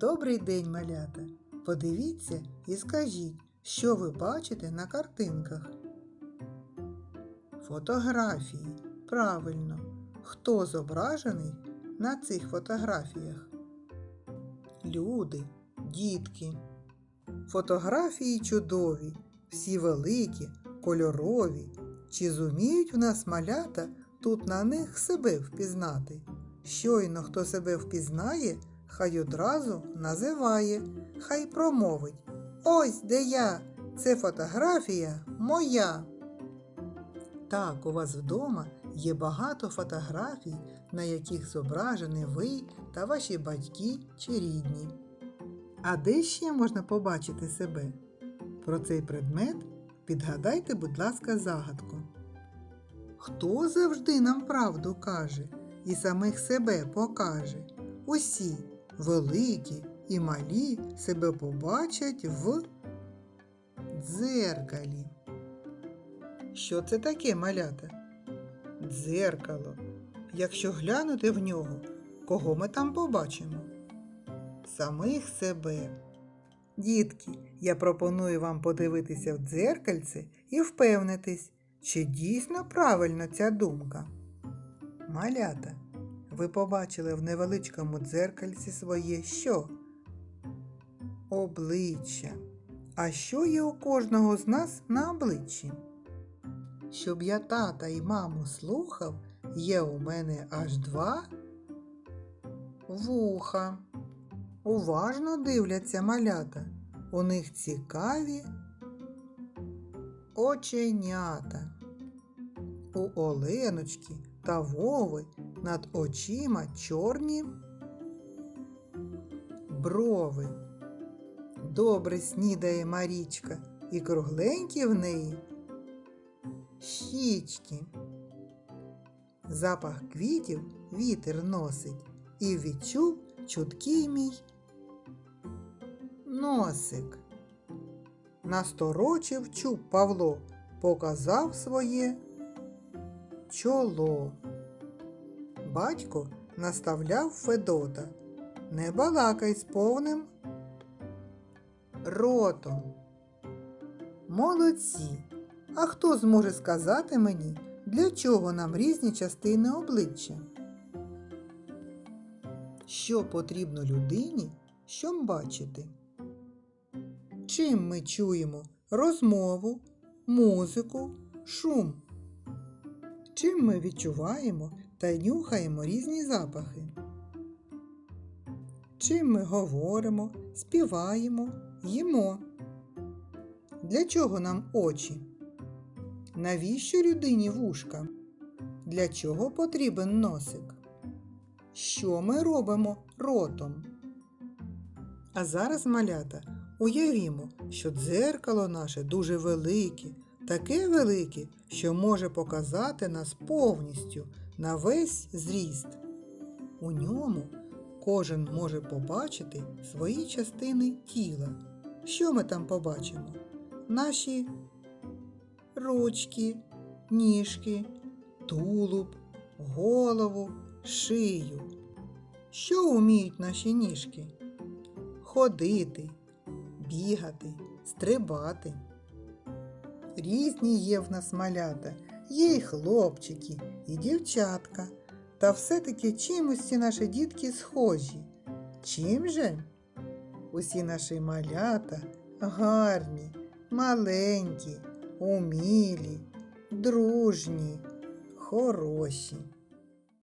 Добрий день, малята! Подивіться і скажіть, що ви бачите на картинках. Фотографії. Правильно. Хто зображений на цих фотографіях? Люди, дітки. Фотографії чудові, всі великі, кольорові. Чи зуміють в нас малята тут на них себе впізнати? Щойно хто себе впізнає, хай одразу називає, хай промовить. Ось де я, це фотографія моя. Так, у вас вдома є багато фотографій, на яких зображені ви та ваші батьки чи рідні. А де ще можна побачити себе? Про цей предмет підгадайте, будь ласка, загадку. Хто завжди нам правду каже і самих себе покаже? Усі, великі і малі, себе побачать в дзеркалі. Що це таке, малята? Дзеркало. Якщо глянути в нього, кого ми там побачимо? Самих себе. Дітки, я пропоную вам подивитися в дзеркальце і впевнитись, чи дійсно правильно ця думка. Малята, ви побачили в невеличкому дзеркальці своє що? Обличчя. А що є у кожного з нас на обличчі? Щоб я тата і маму слухав, є у мене аж два вуха. Уважно дивляться малята. У них цікаві оченята. У Оленочки та Вови над очима чорні брови. Добре снідає Марічка, і кругленькі в неї щічки. Запах квітів вітер носить і відчув чуткий мій носик. Насторочив чуб Павло, показав своє чоло. Батько наставляв Федота. Не балакай з повним ротом. Молодці! А хто зможе сказати мені, для чого нам різні частини обличчя? Що потрібно людині, щоб бачити? Чим ми чуємо розмову, музику, шум? Чим ми відчуваємо та нюхаємо різні запахи? Чим ми говоримо, співаємо, їмо? Для чого нам очі? Навіщо людині вушка? Для чого потрібен носик? Що ми робимо ротом? А зараз, малята, уявімо, що дзеркало наше дуже велике, таке велике, що може показати нас повністю на весь зріст. У ньому кожен може побачити свої частини тіла. Що ми там побачимо? Наші ручки, ніжки, тулуб, голову, шию. Що вміють наші ніжки? Ходити, бігати, стрибати. Різні є в нас малята, є і хлопчики, і дівчатка. Та все-таки чимось ці наші дітки схожі. Чим же? Усі наші малята гарні, маленькі, умілі, дружні, хороші.